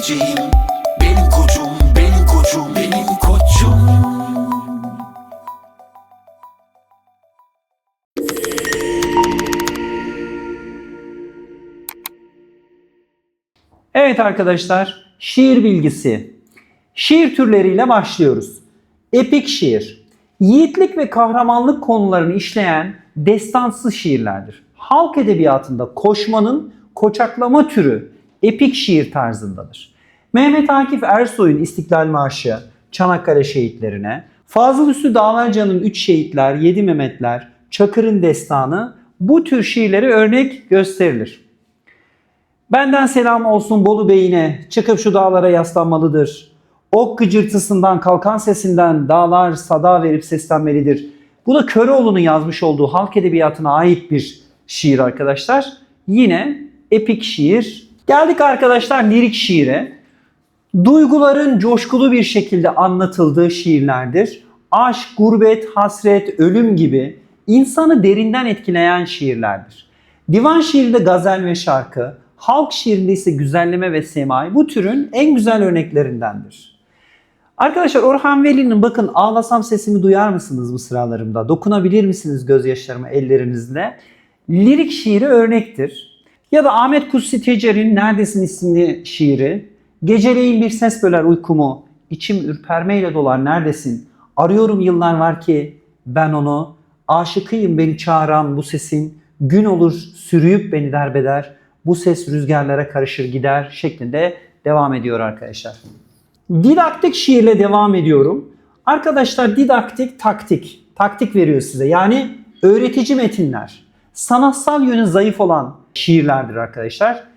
geleceğim Benim koçum, benim koçum, benim koçum Evet arkadaşlar, şiir bilgisi. Şiir türleriyle başlıyoruz. Epik şiir. Yiğitlik ve kahramanlık konularını işleyen destansı şiirlerdir. Halk edebiyatında koşmanın koçaklama türü epik şiir tarzındadır. Mehmet Akif Ersoy'un İstiklal Marşı, Çanakkale şehitlerine, Fazıl Üstü Dağlarca'nın Üç Şehitler, Yedi Mehmetler, Çakır'ın Destanı bu tür şiirlere örnek gösterilir. Benden selam olsun Bolu Bey'ine, çıkıp şu dağlara yaslanmalıdır. Ok gıcırtısından, kalkan sesinden dağlar sada verip seslenmelidir. Bu da Köroğlu'nun yazmış olduğu halk edebiyatına ait bir şiir arkadaşlar. Yine epik şiir. Geldik arkadaşlar lirik şiire. Duyguların coşkulu bir şekilde anlatıldığı şiirlerdir. Aşk, gurbet, hasret, ölüm gibi insanı derinden etkileyen şiirlerdir. Divan şiirinde gazel ve şarkı, halk şiirinde ise güzelleme ve semai bu türün en güzel örneklerindendir. Arkadaşlar Orhan Veli'nin bakın ağlasam sesimi duyar mısınız bu sıralarımda? Dokunabilir misiniz gözyaşlarıma ellerinizle? Lirik şiiri örnektir. Ya da Ahmet Kutsi Tecer'in Neredesin isimli şiiri. Geceleyin bir ses böler uykumu, içim ürpermeyle dolar neredesin? Arıyorum yıllar var ki ben onu, aşıkıyım beni çağıran bu sesin, gün olur sürüyüp beni derbeder, bu ses rüzgarlara karışır gider şeklinde devam ediyor arkadaşlar. Didaktik şiirle devam ediyorum. Arkadaşlar didaktik taktik. Taktik veriyor size. Yani öğretici metinler. Sanatsal yönü zayıf olan şiirlerdir arkadaşlar.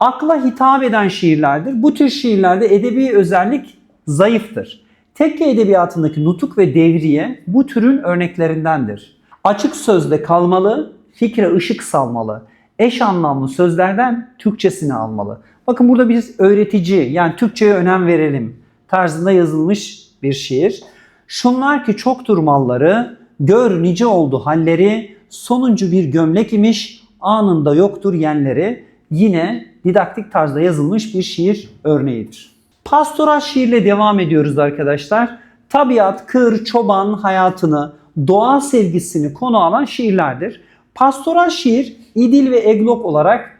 Akla hitap eden şiirlerdir. Bu tür şiirlerde edebi özellik zayıftır. Tekke edebiyatındaki nutuk ve devriye bu türün örneklerindendir. Açık sözle kalmalı, fikre ışık salmalı. Eş anlamlı sözlerden Türkçesini almalı. Bakın burada biz öğretici yani Türkçe'ye önem verelim tarzında yazılmış bir şiir. Şunlar ki çoktur malları, gör nice oldu halleri, sonuncu bir gömlek imiş, anında yoktur yenleri. Yine didaktik tarzda yazılmış bir şiir örneğidir. Pastoral şiirle devam ediyoruz arkadaşlar. Tabiat, kır, çoban hayatını, doğa sevgisini konu alan şiirlerdir. Pastoral şiir İdil ve Eglok olarak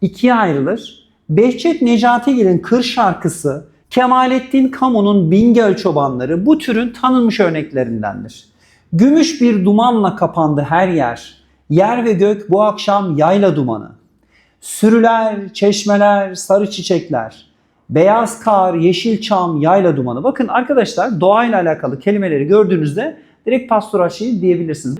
ikiye ayrılır. Behçet Necatigil'in Kır şarkısı, Kemalettin Kamu'nun Bingöl çobanları bu türün tanınmış örneklerindendir. Gümüş bir dumanla kapandı her yer. Yer ve gök bu akşam yayla dumanı. Sürüler, çeşmeler, sarı çiçekler. Beyaz kar, yeşil çam, yayla dumanı. Bakın arkadaşlar doğayla alakalı kelimeleri gördüğünüzde direkt pastoral şiir diyebilirsiniz.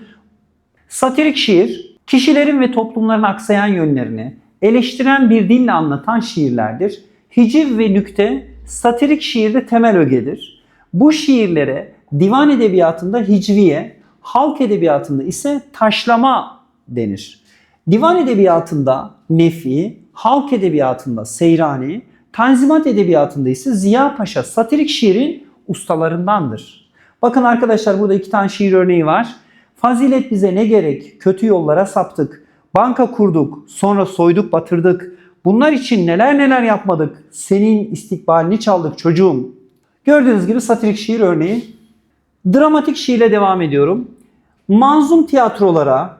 Satirik şiir, kişilerin ve toplumların aksayan yönlerini eleştiren bir dille anlatan şiirlerdir. Hiciv ve nükte satirik şiirde temel ögedir. Bu şiirlere divan edebiyatında hicviye, halk edebiyatında ise taşlama denir. Divan edebiyatında nefi, halk edebiyatında seyrani, tanzimat edebiyatında ise Ziya Paşa satirik şiirin ustalarındandır. Bakın arkadaşlar burada iki tane şiir örneği var. Fazilet bize ne gerek? Kötü yollara saptık. Banka kurduk, sonra soyduk, batırdık. Bunlar için neler neler yapmadık. Senin istikbalini çaldık çocuğum. Gördüğünüz gibi satirik şiir örneği. Dramatik şiirle devam ediyorum. Manzum tiyatrolara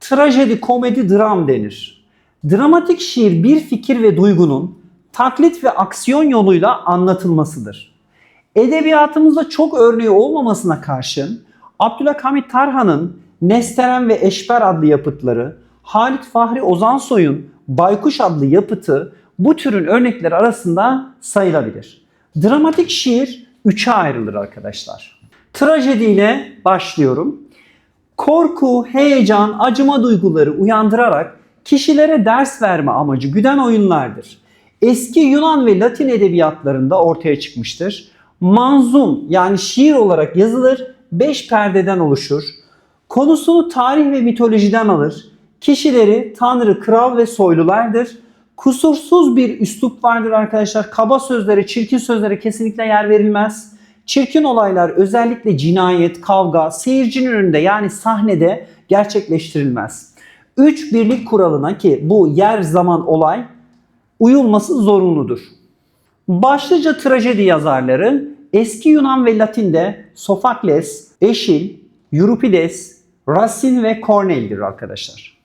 trajedi, komedi, dram denir. Dramatik şiir bir fikir ve duygunun taklit ve aksiyon yoluyla anlatılmasıdır. Edebiyatımızda çok örneği olmamasına karşın Abdülhamit Tarhan'ın Nesteren ve Eşber adlı yapıtları, Halit Fahri Ozansoy'un Baykuş adlı yapıtı bu türün örnekleri arasında sayılabilir. Dramatik şiir üçe ayrılır arkadaşlar. Trajediyle başlıyorum. Korku, heyecan, acıma duyguları uyandırarak kişilere ders verme amacı güden oyunlardır. Eski Yunan ve Latin edebiyatlarında ortaya çıkmıştır. Manzum yani şiir olarak yazılır, beş perdeden oluşur. Konusunu tarih ve mitolojiden alır. Kişileri tanrı, kral ve soylulardır. Kusursuz bir üslup vardır arkadaşlar. Kaba sözlere, çirkin sözlere kesinlikle yer verilmez. Çirkin olaylar özellikle cinayet, kavga seyircinin önünde yani sahnede gerçekleştirilmez. Üç birlik kuralına ki bu yer, zaman, olay uyulması zorunludur. Başlıca trajedi yazarları eski Yunan ve Latin'de Sofakles, Eşil, Euripides, Racine ve Corneille'dir arkadaşlar.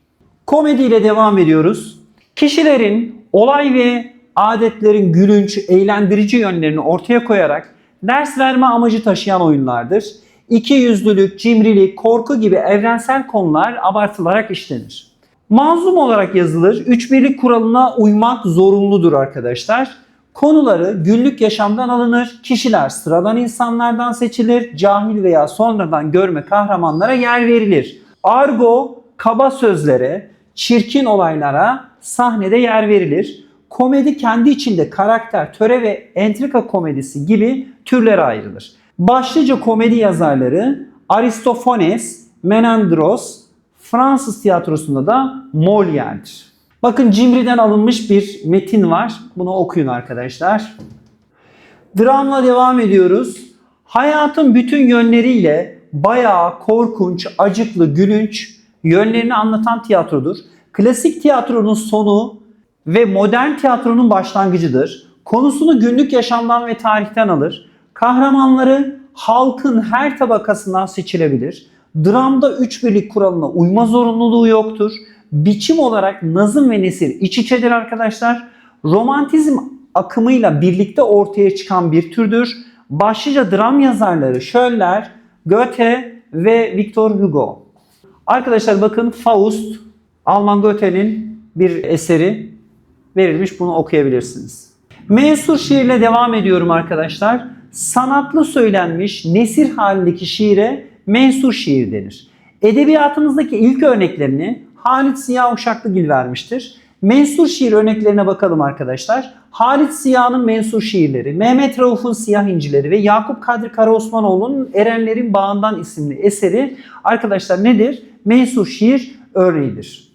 Komediyle devam ediyoruz. Kişilerin olay ve adetlerin gülünç, eğlendirici yönlerini ortaya koyarak ders verme amacı taşıyan oyunlardır. İki yüzlülük, cimrilik, korku gibi evrensel konular abartılarak işlenir. Manzum olarak yazılır. Üç birlik kuralına uymak zorunludur arkadaşlar. Konuları günlük yaşamdan alınır. Kişiler sıradan insanlardan seçilir. Cahil veya sonradan görme kahramanlara yer verilir. Argo, kaba sözlere, çirkin olaylara sahnede yer verilir. Komedi kendi içinde karakter, töre ve entrika komedisi gibi türlere ayrılır. Başlıca komedi yazarları Aristofanes, Menandros, Fransız tiyatrosunda da Molière'dir. Bakın Cimri'den alınmış bir metin var. Bunu okuyun arkadaşlar. Dramla devam ediyoruz. Hayatın bütün yönleriyle bayağı korkunç, acıklı, gülünç yönlerini anlatan tiyatrodur. Klasik tiyatronun sonu ve modern tiyatronun başlangıcıdır. Konusunu günlük yaşamdan ve tarihten alır. Kahramanları halkın her tabakasından seçilebilir. Dramda üç birlik kuralına uyma zorunluluğu yoktur. Biçim olarak nazım ve nesir iç içedir arkadaşlar. Romantizm akımıyla birlikte ortaya çıkan bir türdür. Başlıca dram yazarları Schiller, Goethe ve Victor Hugo. Arkadaşlar bakın Faust, Alman Goethe'nin bir eseri verilmiş. Bunu okuyabilirsiniz. Mensur şiirle devam ediyorum arkadaşlar. Sanatlı söylenmiş nesir halindeki şiire mensur şiir denir. Edebiyatımızdaki ilk örneklerini Halit Ziya Uşaklıgil vermiştir. Mensur şiir örneklerine bakalım arkadaşlar. Halit Ziya'nın mensur şiirleri, Mehmet Rauf'un Siyah İncileri ve Yakup Kadri Karaosmanoğlu'nun Erenlerin Bağından isimli eseri arkadaşlar nedir? Mensur şiir örneğidir.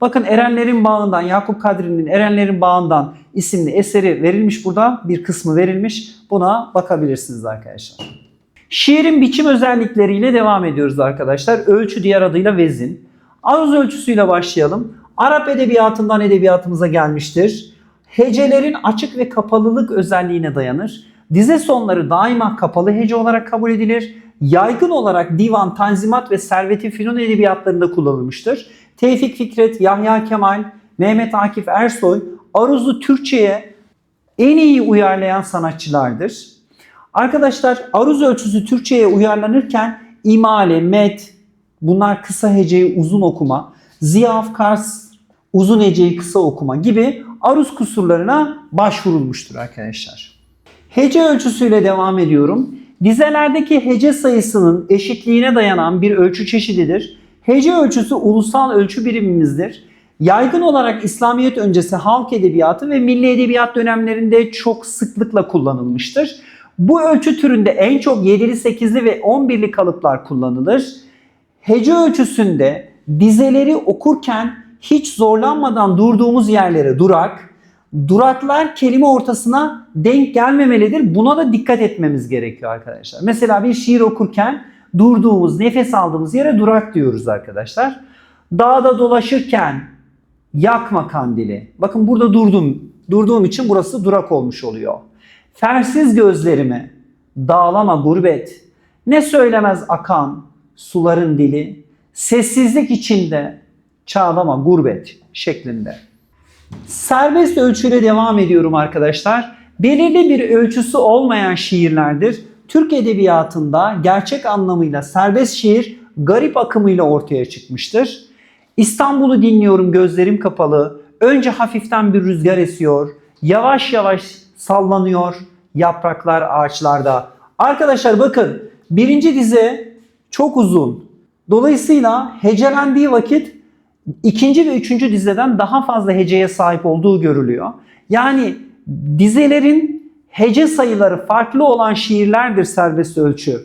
Bakın Erenlerin Bağından, Yakup Kadri'nin Erenlerin Bağından isimli eseri verilmiş burada. Bir kısmı verilmiş. Buna bakabilirsiniz arkadaşlar. Şiirin biçim özellikleriyle devam ediyoruz arkadaşlar. Ölçü diğer adıyla vezin. Aruz ölçüsüyle başlayalım. Arap edebiyatından edebiyatımıza gelmiştir. Hecelerin açık ve kapalılık özelliğine dayanır. Dize sonları daima kapalı hece olarak kabul edilir. Yaygın olarak divan, tanzimat ve servet-i fünun edebiyatlarında kullanılmıştır. Tevfik Fikret, Yahya Kemal, Mehmet Akif Ersoy Aruz'u Türkçe'ye en iyi uyarlayan sanatçılardır. Arkadaşlar aruz ölçüsü Türkçe'ye uyarlanırken imale, met, bunlar kısa heceyi uzun okuma, ziyaf, kars, uzun heceyi kısa okuma gibi aruz kusurlarına başvurulmuştur arkadaşlar. Hece ölçüsüyle devam ediyorum. Dizelerdeki hece sayısının eşitliğine dayanan bir ölçü çeşididir. Hece ölçüsü ulusal ölçü birimimizdir. Yaygın olarak İslamiyet öncesi halk edebiyatı ve milli edebiyat dönemlerinde çok sıklıkla kullanılmıştır. Bu ölçü türünde en çok 7'li, 8'li ve 11'li kalıplar kullanılır. Hece ölçüsünde dizeleri okurken hiç zorlanmadan durduğumuz yerlere durak, duraklar kelime ortasına denk gelmemelidir. Buna da dikkat etmemiz gerekiyor arkadaşlar. Mesela bir şiir okurken durduğumuz, nefes aldığımız yere durak diyoruz arkadaşlar. Dağda dolaşırken yakma kandili. Bakın burada durdum. Durduğum için burası durak olmuş oluyor. Fersiz gözlerimi dağlama gurbet. Ne söylemez akan suların dili. Sessizlik içinde çağlama gurbet şeklinde. Serbest ölçüyle devam ediyorum arkadaşlar. Belirli bir ölçüsü olmayan şiirlerdir. Türk edebiyatında gerçek anlamıyla serbest şiir garip akımıyla ortaya çıkmıştır. İstanbul'u dinliyorum gözlerim kapalı. Önce hafiften bir rüzgar esiyor. Yavaş yavaş sallanıyor yapraklar ağaçlarda. Arkadaşlar bakın birinci dize çok uzun. Dolayısıyla hecelendiği vakit ikinci ve üçüncü dizeden daha fazla heceye sahip olduğu görülüyor. Yani dizelerin hece sayıları farklı olan şiirlerdir serbest ölçü.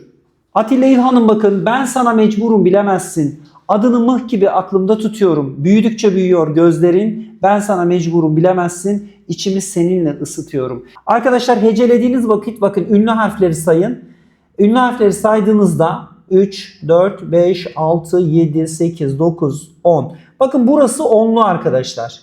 Atilla İlhan'ın bakın ben sana mecburum bilemezsin. Adını mıh gibi aklımda tutuyorum. Büyüdükçe büyüyor gözlerin. Ben sana mecburum bilemezsin. İçimi seninle ısıtıyorum. Arkadaşlar hecelediğiniz vakit bakın ünlü harfleri sayın. Ünlü harfleri saydığınızda 3, 4, 5, 6, 7, 8, 9, 10. Bakın burası onlu arkadaşlar.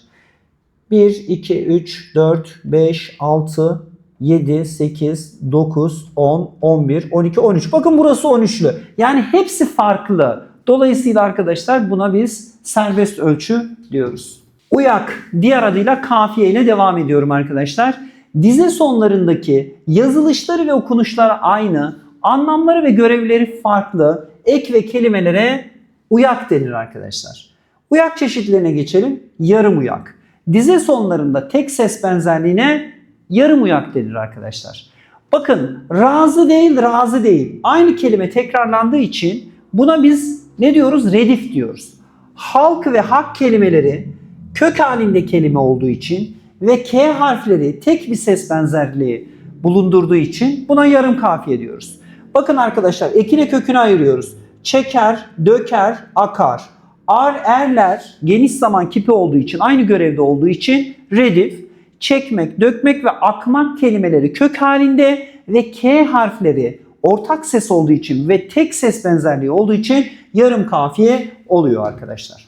1, 2, 3, 4, 5, 6, 7, 8, 9, 10, 11, 12, 13. Bakın burası 13'lü. Yani hepsi farklı. Dolayısıyla arkadaşlar buna biz serbest ölçü diyoruz. Uyak diğer adıyla kafiye ile devam ediyorum arkadaşlar. Dize sonlarındaki yazılışları ve okunuşları aynı, anlamları ve görevleri farklı ek ve kelimelere uyak denir arkadaşlar. Uyak çeşitlerine geçelim. Yarım uyak. Dize sonlarında tek ses benzerliğine yarım uyak denir arkadaşlar. Bakın razı değil razı değil. Aynı kelime tekrarlandığı için buna biz ne diyoruz? Redif diyoruz. Halk ve hak kelimeleri kök halinde kelime olduğu için ve K harfleri tek bir ses benzerliği bulundurduğu için buna yarım kafiye diyoruz. Bakın arkadaşlar ekine köküne ayırıyoruz. Çeker, döker, akar. Ar, erler geniş zaman kipi olduğu için aynı görevde olduğu için redif, çekmek, dökmek ve akmak kelimeleri kök halinde ve K harfleri ortak ses olduğu için ve tek ses benzerliği olduğu için yarım kafiye oluyor arkadaşlar.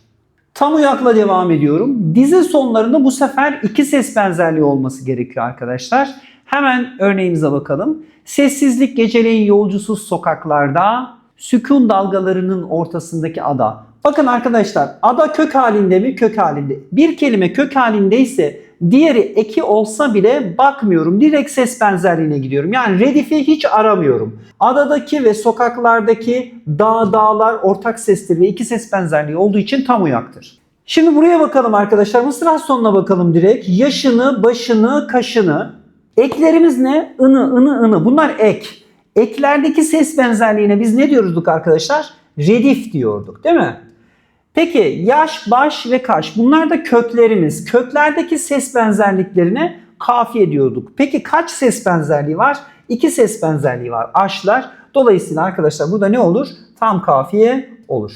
Tam uyakla devam ediyorum. Dize sonlarında bu sefer iki ses benzerliği olması gerekiyor arkadaşlar. Hemen örneğimize bakalım. Sessizlik geceleyin yolcusuz sokaklarda, sükun dalgalarının ortasındaki ada. Bakın arkadaşlar ada kök halinde mi? Kök halinde. Bir kelime kök halindeyse diğeri eki olsa bile bakmıyorum. Direkt ses benzerliğine gidiyorum. Yani redifi hiç aramıyorum. Adadaki ve sokaklardaki dağ dağlar ortak sestir ve iki ses benzerliği olduğu için tam uyaktır. Şimdi buraya bakalım arkadaşlar. Mısra sonuna bakalım direkt. Yaşını, başını, kaşını. Eklerimiz ne? Inı, ını, ını. Bunlar ek. Eklerdeki ses benzerliğine biz ne diyorduk arkadaşlar? Redif diyorduk değil mi? Peki yaş, baş ve kaş bunlar da köklerimiz. Köklerdeki ses benzerliklerine kafiye diyorduk. Peki kaç ses benzerliği var? İki ses benzerliği var. Aşlar. Dolayısıyla arkadaşlar burada ne olur? Tam kafiye olur.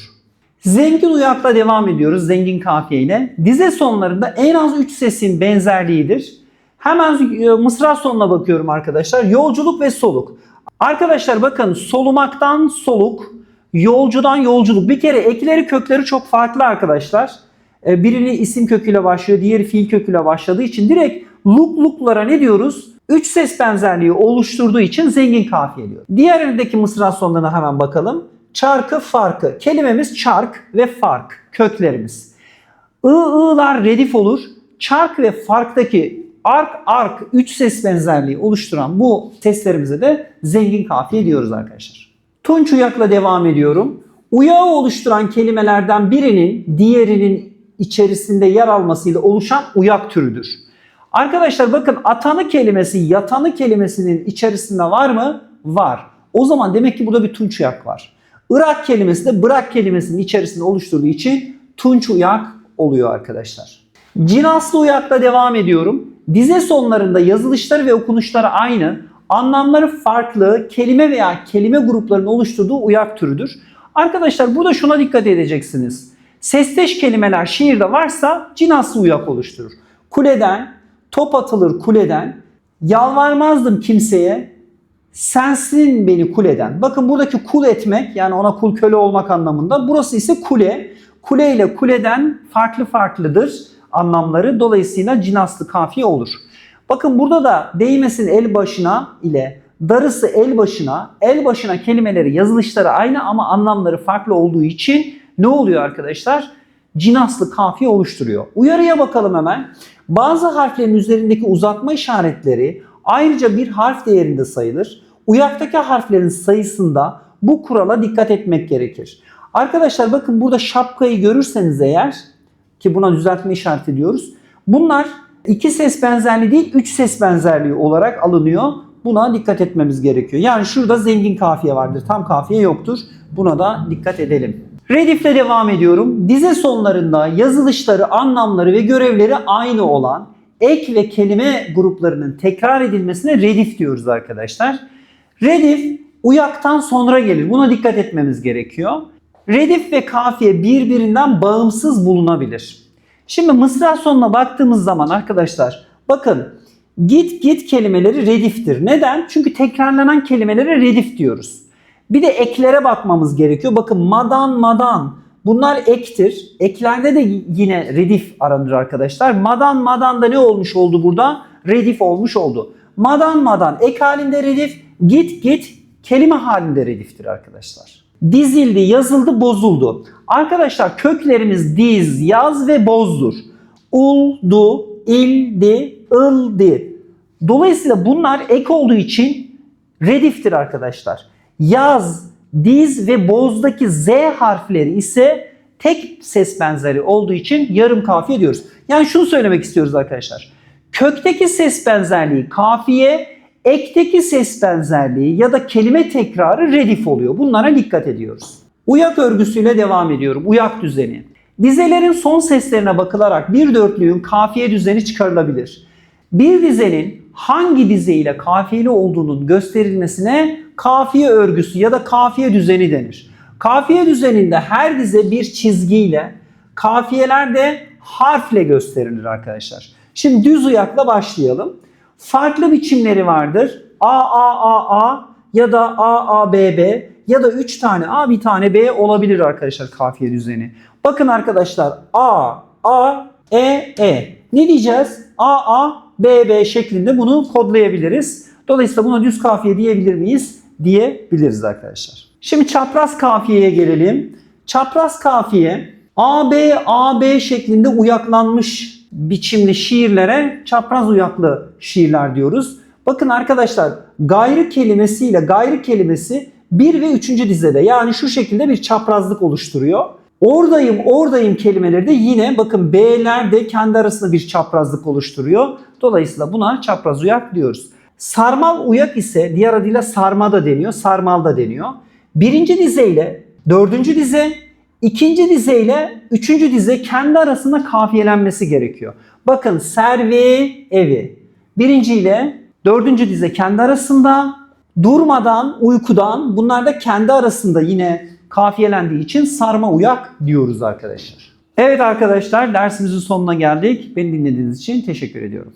Zengin uyakla devam ediyoruz zengin kafiye ile. Dize sonlarında en az 3 sesin benzerliğidir. Hemen e, mısra sonuna bakıyorum arkadaşlar. Yolculuk ve soluk. Arkadaşlar bakın solumaktan soluk, yolcudan yolculuk. Bir kere ekleri kökleri çok farklı arkadaşlar. E, Birini isim köküyle başlıyor, diğeri fiil köküyle başladığı için direkt luk luklara ne diyoruz? Üç ses benzerliği oluşturduğu için zengin kafiye diyor. Diğerindeki mısra sonlarına hemen bakalım. Çarkı farkı. Kelimemiz çark ve fark. Köklerimiz. I, ı'lar redif olur. Çark ve farktaki ark, ark, üç ses benzerliği oluşturan bu seslerimize de zengin kafiye diyoruz arkadaşlar. Tunç uyakla devam ediyorum. Uyağı oluşturan kelimelerden birinin diğerinin içerisinde yer almasıyla oluşan uyak türüdür. Arkadaşlar bakın atanı kelimesi yatanı kelimesinin içerisinde var mı? Var. O zaman demek ki burada bir tunç uyak var. Irak kelimesi de bırak kelimesinin içerisinde oluşturduğu için tunç uyak oluyor arkadaşlar. Cinaslı uyakla devam ediyorum. Dize sonlarında yazılışları ve okunuşları aynı, anlamları farklı kelime veya kelime gruplarının oluşturduğu uyak türüdür. Arkadaşlar burada şuna dikkat edeceksiniz. Sesteş kelimeler şiirde varsa cinaslı uyak oluşturur. Kuleden, top atılır kuleden, yalvarmazdım kimseye, sensin beni kuleden. Bakın buradaki kul etmek yani ona kul köle olmak anlamında. Burası ise kule. Kule ile kuleden farklı farklıdır anlamları. Dolayısıyla cinaslı kafiye olur. Bakın burada da değmesin el başına ile darısı el başına, el başına kelimeleri yazılışları aynı ama anlamları farklı olduğu için ne oluyor arkadaşlar? Cinaslı kafiye oluşturuyor. Uyarıya bakalım hemen. Bazı harflerin üzerindeki uzatma işaretleri ayrıca bir harf değerinde sayılır. Uyaktaki harflerin sayısında bu kurala dikkat etmek gerekir. Arkadaşlar bakın burada şapkayı görürseniz eğer ki buna düzeltme işareti diyoruz. Bunlar iki ses benzerliği değil, üç ses benzerliği olarak alınıyor. Buna dikkat etmemiz gerekiyor. Yani şurada zengin kafiye vardır. Tam kafiye yoktur. Buna da dikkat edelim. Redifle devam ediyorum. Dize sonlarında yazılışları, anlamları ve görevleri aynı olan ek ve kelime gruplarının tekrar edilmesine redif diyoruz arkadaşlar. Redif uyaktan sonra gelir. Buna dikkat etmemiz gerekiyor. Redif ve kafiye birbirinden bağımsız bulunabilir. Şimdi mısra sonuna baktığımız zaman arkadaşlar bakın git git kelimeleri rediftir. Neden? Çünkü tekrarlanan kelimelere redif diyoruz. Bir de eklere bakmamız gerekiyor. Bakın madan madan Bunlar ektir. Eklerde de yine redif aranır arkadaşlar. Madan madan da ne olmuş oldu burada? Redif olmuş oldu. Madan madan ek halinde redif, git git kelime halinde rediftir arkadaşlar. Dizildi, yazıldı, bozuldu. Arkadaşlar köklerimiz diz, yaz ve bozdur. Uldu, ildi, ıldi. Dolayısıyla bunlar ek olduğu için rediftir arkadaşlar. Yaz, diz ve bozdaki z harfleri ise tek ses benzeri olduğu için yarım kafiye diyoruz. Yani şunu söylemek istiyoruz arkadaşlar. Kökteki ses benzerliği kafiye, ekteki ses benzerliği ya da kelime tekrarı redif oluyor. Bunlara dikkat ediyoruz. Uyak örgüsüyle devam ediyorum. Uyak düzeni. Dizelerin son seslerine bakılarak bir dörtlüğün kafiye düzeni çıkarılabilir. Bir dizenin hangi dize ile kafiyeli olduğunun gösterilmesine kafiye örgüsü ya da kafiye düzeni denir. Kafiye düzeninde her dize bir çizgiyle, kafiyeler de harfle gösterilir arkadaşlar. Şimdi düz uyakla başlayalım. Farklı biçimleri vardır. A A A A ya da A A B B ya da 3 tane A bir tane B olabilir arkadaşlar kafiye düzeni. Bakın arkadaşlar A A E E. Ne diyeceğiz? A A B B şeklinde bunu kodlayabiliriz. Dolayısıyla buna düz kafiye diyebilir miyiz? Diyebiliriz arkadaşlar. Şimdi çapraz kafiyeye gelelim. Çapraz kafiye AB AB şeklinde uyaklanmış biçimli şiirlere çapraz uyaklı şiirler diyoruz. Bakın arkadaşlar gayrı kelimesiyle gayrı kelimesi 1 ve 3. dizede yani şu şekilde bir çaprazlık oluşturuyor. Oradayım oradayım kelimeleri de yine bakın B'ler de kendi arasında bir çaprazlık oluşturuyor. Dolayısıyla buna çapraz uyak diyoruz. Sarmal uyak ise diğer adıyla sarma da deniyor, sarmal da deniyor. Birinci dize ile dördüncü dize, ikinci dize ile üçüncü dize kendi arasında kafiyelenmesi gerekiyor. Bakın servi, evi. Birinci ile dördüncü dize kendi arasında, durmadan, uykudan bunlar da kendi arasında yine kafiyelendiği için sarma uyak diyoruz arkadaşlar. Evet arkadaşlar dersimizin sonuna geldik. Beni dinlediğiniz için teşekkür ediyorum.